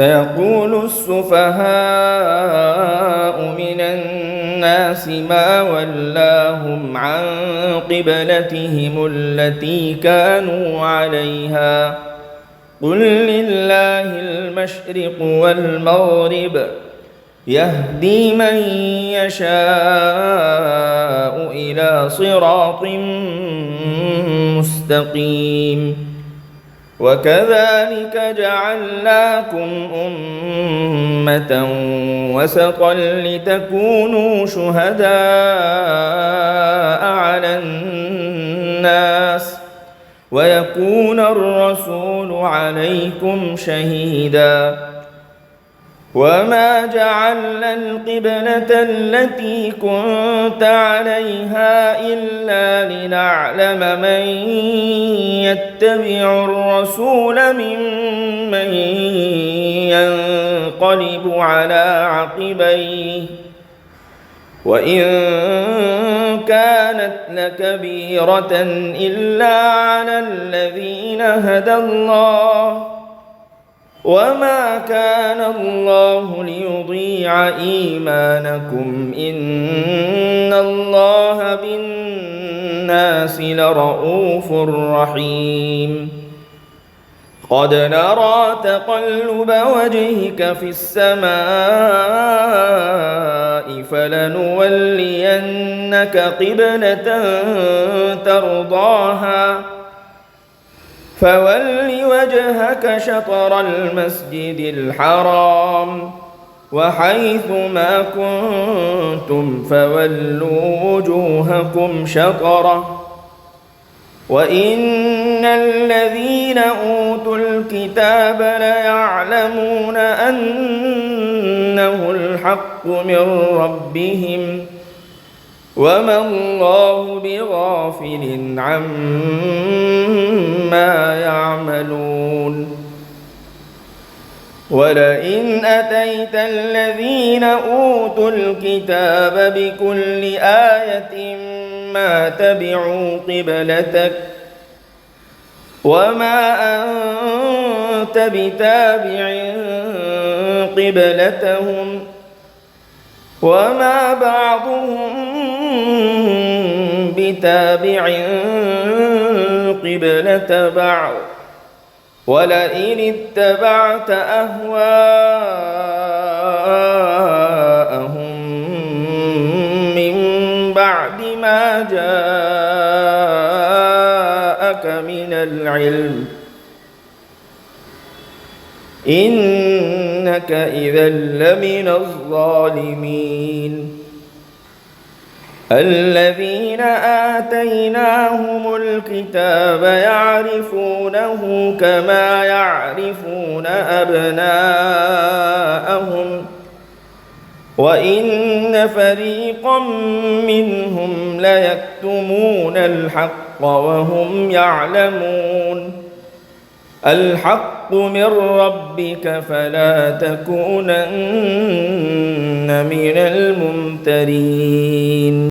سيقول السفهاء من الناس ما ولاهم عن قبلتهم التي كانوا عليها. قل لله المشرق والمغرب يهدي من يشاء إلى صراط مستقيم. وكذلك جعلناكم أمة وسطا لتكونوا شهداء على الناس ويكون الرسول عليكم شهيداً وما جعلنا القبلة التي كنت عليها إلا لنعلم من يتبع الرسول ممن ينقلب على عقبيه وإن كانت لكبيرة إلا على الذين هدى الله وما كان الله ليضيع ايمانكم ان الله بالناس لرؤوف رحيم قد نرى تقلب وجهك في السماء فلنولينك قبله ترضاها فول وجهك شطر المسجد الحرام وحيث ما كنتم فولوا وجوهكم شطرة وإن الذين أوتوا الكتاب ليعلمون أنه الحق من ربهم وما الله بغافل عما يعملون ولئن اتيت الذين اوتوا الكتاب بكل إيه ما تبعوا قبلتك وما انت بتابع قبلتهم وما بعضهم بتابع قبلة بعض. ولئن اتبعت أهواءهم من بعد ما جاءك من العلم. إنك إذا لمن الظالمين. الذين آتيناهم الكتاب يعرفونه كما يعرفون أبناءهم وإن فريقا منهم ليكتمون الحق وهم يعلمون الحق من ربك فلا تكونن من الممترين